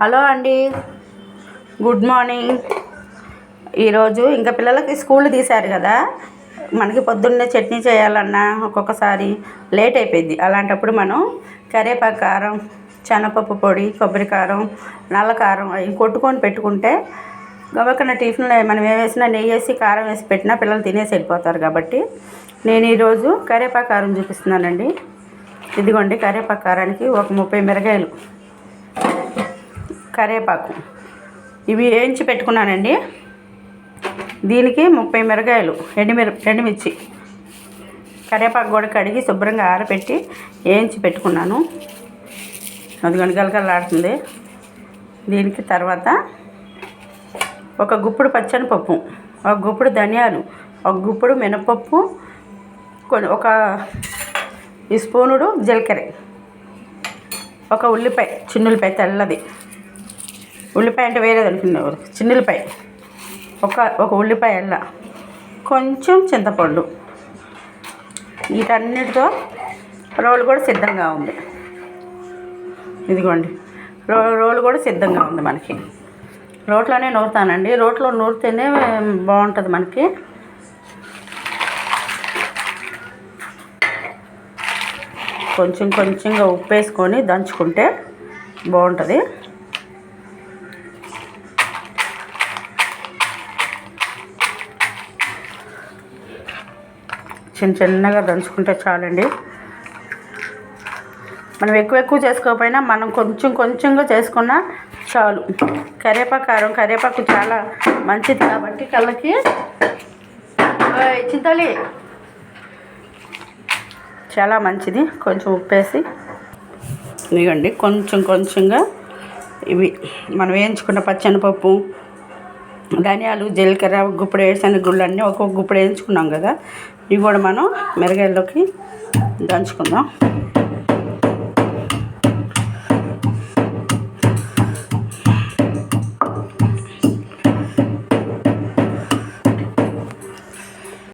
Hello అండి. Good morning. ఈరోజు ఇంకా పిల్లలకి స్కూల్ తీశారు కదా. మనకి పొద్దున్నే చట్నీ చేయాలన్నా ఒక్కొక్కసారి లేట్ అయిపోయింది. అలాంటప్పుడు మనం కరేపాకు కారం శనగపప్పు పొడి కొబ్బరి కారం నల్ల కారం అవి కొట్టుకొని పెట్టుకుంటే గబక్కన టిఫిన్లో మనం ఏం వేసినా నెయ్యి వేసి కారం వేసి పెట్టినా పిల్లలు తినేసి వెళ్ళిపోతారు కాబట్టి నేను ఈరోజు కరివేపాకు కారం చూపిస్తున్నానండి. ఇదిగోండి కరివేపాకు కారానికి ఒక ముప్పై మిరగాయలు. కరివేపాకు ఇవి వేయించి పెట్టుకున్నానండి. దీనికి ముప్పై మిరగాయలు ఎండుమిర ఎండుమిర్చి కరివేపాకు కూడా కడిగి శుభ్రంగా ఆరబెట్టి వేయించి పెట్టుకున్నాను. అది గలగలలాడుతుంది దీనికి తర్వాత ఒక గుప్పుడు పచ్చని పప్పు ఒక గుప్పుడు ధనియాలు ఒక గుప్పుడు మినపప్పు కొన్ని ఒక ఈ స్పూనుడు జీలకర్ర ఒక ఉల్లిపాయ చిన్నుల్లిపాయ తెల్లది. ఉల్లిపాయ అంటే వేరేది చిన్న ఉల్లిపాయ ఒక ఒక ఉల్లిపాయ అల్ల. కొంచెం చింతపండు. వీటన్నిటితో రోలు కూడా సిద్ధంగా ఉంది. ఇదిగోండి. రో రోలు కూడా సిద్ధంగా ఉంది మనకి. రోట్లోనే నూరుతానండి. రోట్లో నూరితేనే బాగుంటుంది మనకి. కొంచెం కొంచెంగా ఉప్పు వేసుకొని దంచుకుంటే బాగుంటుంది. చిన్న చిన్నగా దంచుకుంటే చాలండి. మనం ఎక్కువ ఎక్కువ చేసుకోకపోయినా మనం కొంచెం కొంచెంగా చేసుకున్నా చాలు. కరివేపాకు కారం. కరివేపాకు చాలా మంచిది కాబట్టి కళ్ళకి. చింతలి చాలా మంచిది. కొంచెం ఉప్పేసి. ఇదిగండి కొంచెం కొంచెంగా ఇవి. మనం వేయించుకున్న పచ్చనిపప్పు ధనియాలు జీలకర్ర గుప్పుడు వేరుశనగ గుళ్ళు అన్నీ ఒక్కొక్క గుప్పుడు వేయించుకున్నాం కదా. ఇవి కూడా మనం మిరగాయల్లోకి దంచుకుందాం.